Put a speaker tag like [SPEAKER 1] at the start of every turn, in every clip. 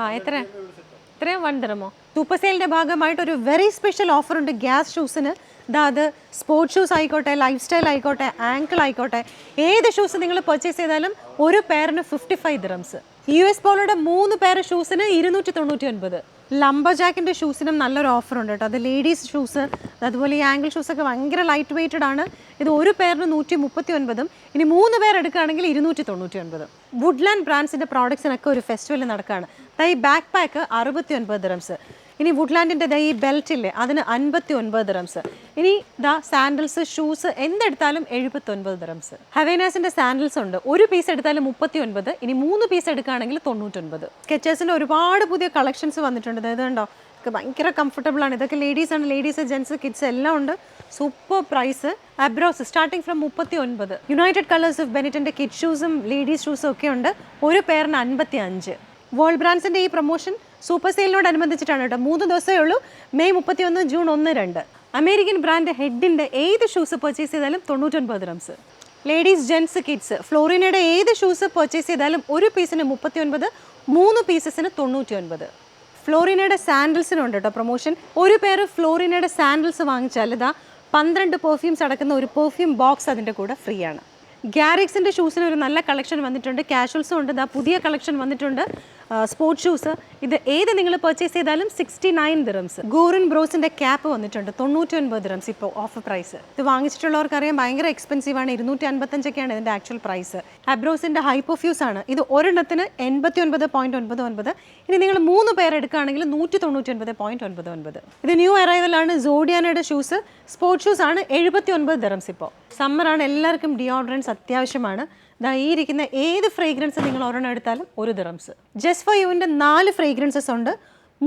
[SPEAKER 1] ആ എത്ര? ഇത്രയും വൺ സൂപ്പർ സെയിലിന്റെ ഭാഗമായിട്ട് ഒരു വെരി സ്പെഷ്യൽ ഓഫർ ഉണ്ട് ഗ്യാസ് ഷൂസിന്. ഇതാ അത് സ്പോർട്സ് ഷൂസ് ആയിക്കോട്ടെ ലൈഫ് സ്റ്റൈൽ ആയിക്കോട്ടെ ആങ്കിൾ ആയിക്കോട്ടെ ഏത് ഷൂസ് നിങ്ങൾ പർച്ചേസ് ചെയ്താലും ഒരു പെയറിന് fifty five dirhams U S പോളോയുടെ മൂന്ന് പേർ ഷൂസിന് ഇരുന്നൂറ്റി തൊണ്ണൂറ്റി ഒൻപത് ലംബ ജാക്കിന്റെ ഷൂസിനും നല്ലൊരു ഓഫർ ഉണ്ട് കേട്ടോ. അത് ലേഡീസ് ഷൂസ് അതുപോലെ ഈ ആംഗിൾ ഷൂസൊക്കെ ഭയങ്കര ലൈറ്റ് വെയ്റ്റഡ് ആണ്. ഇത് ഒരു പേരിന് നൂറ്റി മുപ്പത്തി ഒൻപതും ഇനി മൂന്ന് പേർ എടുക്കുകയാണെങ്കിൽ ഇരുന്നൂറ്റി തൊണ്ണൂറ്റി ഒൻപതും വുഡ്ലാൻഡ് ബ്രാൻഡ്സിന്റെ പ്രോഡക്ട്സിനൊക്കെ ഒരു ഫെസ്റ്റിവൽ നടക്കുകയാണ് ഈ ബാക്ക് പാക്ക് അറുപത്തി ഒൻപത് റംസ് ഇനി വുഡ്ലാൻഡിന്റെ ഈ ബെൽറ്റ് ഇല്ലേ അതിന് അൻപത്തി ഒൻപത് ദിറംസ് ഇനി ദാ സാൻഡൽസ് ഷൂസ് എന്തെടുത്താലും എഴുപത്തി ഒൻപത് ഹവേനാസിന്റെ സാൻഡൽസ് ഉണ്ട്. ഒരു പീസ് എടുത്താലും മുപ്പത്തി ഒൻപത് ഇനി മൂന്ന് പീസ് എടുക്കുകയാണെങ്കിൽ തൊണ്ണൂറ്റൊൻപത്. സ്കെച്ചേഴ്സിന്റെ ഒരുപാട് പുതിയ കളക്ഷൻസ് വന്നിട്ടുണ്ട്. അതായത് കണ്ടോ? ഇതൊക്കെ ഭയങ്കര കംഫർട്ടബിൾ ആണ്. ഇതൊക്കെ ലേഡീസ് ആണ്. ലേഡീസ് ജെൻസ് കിഡ്സ് എല്ലാം ഉണ്ട്. സൂപ്പർ പ്രൈസ് അബ്രോസ് സ്റ്റാർട്ടിംഗ് ഫ്രം മുപ്പത്തി ഒൻപത് യുണൈറ്റഡ് കളേഴ്സ് ഓഫ് ബെനിറ്റിന്റെ കിഡ് ഷൂസും ലേഡീസ് ഷൂസും ഒക്കെ ഉണ്ട്. ഒരു പേരിന് അൻപത്തി അഞ്ച് വേൾഡ് ബ്രാൻഡ്സിന്റെ ഈ പ്രൊമോഷൻ സൂപ്പർ സെയിലിനോടനുബന്ധിച്ചിട്ടാണ് കേട്ടോ. മൂന്ന് ദിവസമേ ഉള്ളൂ. മെയ് മുപ്പത്തി ഒന്ന് ജൂൺ ഒന്ന് രണ്ട്. അമേരിക്കൻ ബ്രാൻഡ് ഹെഡിന്റെ ഏത് ഷൂസ് പർച്ചേസ് ചെയ്താലും തൊണ്ണൂറ്റൊൻപത് റംസ് ലേഡീസ് ജെൻസ് കിഡ്സ് ഫ്ലോറിനയുടെ ഏത് ഷൂസ് പർച്ചേസ് ചെയ്താലും ഒരു പീസിന് മുപ്പത്തി ഒൻപത് മൂന്ന് പീസസിന് തൊണ്ണൂറ്റി ഒൻപത് ഫ്ലോറിനയുടെ സാൻഡിൽസിനുണ്ട് കേട്ടോ പ്രൊമോഷൻ ഒരു പേര് ഫ്ലോറിനയുടെ സാൻഡിൽസ് വാങ്ങിച്ചാൽ ഇതാ പന്ത്രണ്ട് പെർഫ്യൂംസ് അടക്കുന്ന ഒരു പെർഫ്യൂം ബോക്സ് അതിന്റെ കൂടെ ഫ്രീ ആണ്. ഗ്യാരിക്സിന്റെ ഷൂസിന് ഒരു നല്ല കളക്ഷൻ വന്നിട്ടുണ്ട്. കാഷ്വൽസും ഉണ്ട്. ഇതാ പുതിയ കളക്ഷൻ വന്നിട്ടുണ്ട്. Sports shoes. ഇത് ഏത് നിങ്ങൾ പർച്ചേസ് ചെയ്താലും സിക്സ്റ്റി നയൻ ദിറംസ് ഗോറിൻ ബ്രോസിന്റെ ക്യാപ്പ് വന്നിട്ടുണ്ട്. തൊണ്ണൂറ്റി ഒൻപത് ദിറംസ് ഇപ്പോൾ ഓഫർ പ്രൈസ് ഇത് വാങ്ങിച്ചിട്ടുള്ളവർക്കറിയാം ഭയങ്കര എക്സ്പെൻസീവ് ആണ്. ഇരുന്നൂറ്റി അൻപത്തഞ്ചൊക്കെയാണ് ഇതിന്റെ ആക്ച്വൽ പ്രൈസ് അബ്രോസിന്റെ ഹൈപ്പോഫ്യൂസ് ആണ്. ഇത് ഒരെണ്ണത്തിന് എൺപത്തി ഒൻപത് പോയിന്റ് ഒൻപത് ഒൻപത്. ഇനി നിങ്ങൾ മൂന്ന് പേർ എടുക്കുകയാണെങ്കിൽ നൂറ്റി തൊണ്ണൂറ്റി ഒൻപത് പോയിന്റ് ഒൻപത്. ഒൻപത് ഇത് ന്യൂ അറൈവൽ ആണ്. സോഡിയാനയുടെ ഷൂസ് സ്പോർട്സ് ഷൂസ് ആണ്. എഴുപത്തി ഒൻപത് ദിറംസ് ഇപ്പോൾ. സമ്മറാണ് എല്ലാവർക്കും ഡിയോഡ്രൻസ് അത്യാവശ്യമാണ്. ദാ ഈ ഇരിക്കുന്ന ഏത് ഫ്രേഗ്രൻസ് നിങ്ങൾ ഒരെണ്ണം എടുത്താലും ഒരു ദിറംസ് ജസ്റ്റ് ഫോർ യുവിന്റെ നാല് ഫ്രേഗ്രൻസസ് ഉണ്ട്.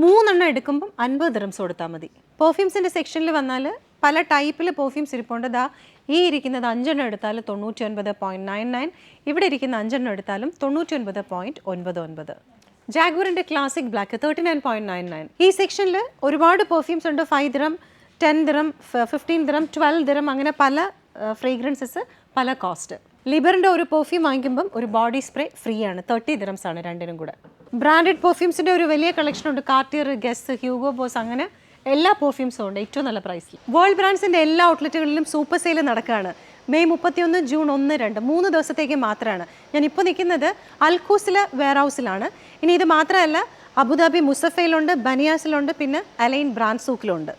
[SPEAKER 1] മൂന്നെണ്ണം എടുക്കുമ്പം അൻപത് ദിറംസ് കൊടുത്താൽ മതി. പെർഫ്യൂംസിന്റെ സെക്ഷനിൽ വന്നാൽ പല ടൈപ്പിൽ പെർഫ്യൂംസ് ഇരിപ്പുണ്ട്. ദാ ഈ ഇരിക്കുന്നത് അഞ്ചെണ്ണം എടുത്താൽ തൊണ്ണൂറ്റി ഒൻപത് പോയിന്റ് നയൻ നയൻ ഇവിടെ ഇരിക്കുന്ന അഞ്ചെണ്ണം എടുത്താലും തൊണ്ണൂറ്റി ഒൻപത് പോയിന്റ് ഒൻപത് ഒൻപത്. ജാഗ്വറിന്റെ classic black thirty nine point nine nine ഈ സെക്ഷനിൽ ഒരുപാട് പെർഫ്യൂംസ് ഉണ്ട്. Five dirham ten dirham fifteen dirham twelve dirham അങ്ങനെ പല ഫ്രേഗ്രൻസസ് പല കോസ്റ്റ് ലിബറിന്റെ ഒരു പെർഫ്യൂം വാങ്ങിക്കുമ്പം ഒരു ബോഡി സ്പ്രേ ഫ്രീ ആണ്. തേർട്ടി ദിറംസ് ആണ് രണ്ടിനും കൂടെ. ബ്രാൻഡഡ് പെർഫ്യൂംസിന്റെ ഒരു വലിയ കളക്ഷൻ ഉണ്ട്. കാർട്ടിയർ ഗസ് ഹ്യൂഗോ ബോസ് അങ്ങനെ എല്ലാ പെർഫ്യൂംസും ഉണ്ട് ഏറ്റവും നല്ല പ്രൈസിൽ വേൾഡ് ബ്രാൻഡ്സിന്റെ എല്ലാ ഔട്ട്ലെറ്റുകളിലും സൂപ്പർ സെയിൽ നടക്കുകയാണ് മെയ് മുപ്പത്തിയൊന്ന് ജൂൺ ഒന്ന് രണ്ട് മൂന്ന് ദിവസത്തേക്ക് മാത്രമാണ് ഞാൻ ഇപ്പോൾ നിൽക്കുന്നത് അൽക്കൂസിലെ വെയർ ഹൗസിലാണ് ഇനി ഇത് മാത്രമല്ല അബുദാബി മുസഫയിലുണ്ട് ബനിയാസിലുണ്ട് പിന്നെ അലൈൻ ബ്രാൻഡ് സൂക്കിലുണ്ട്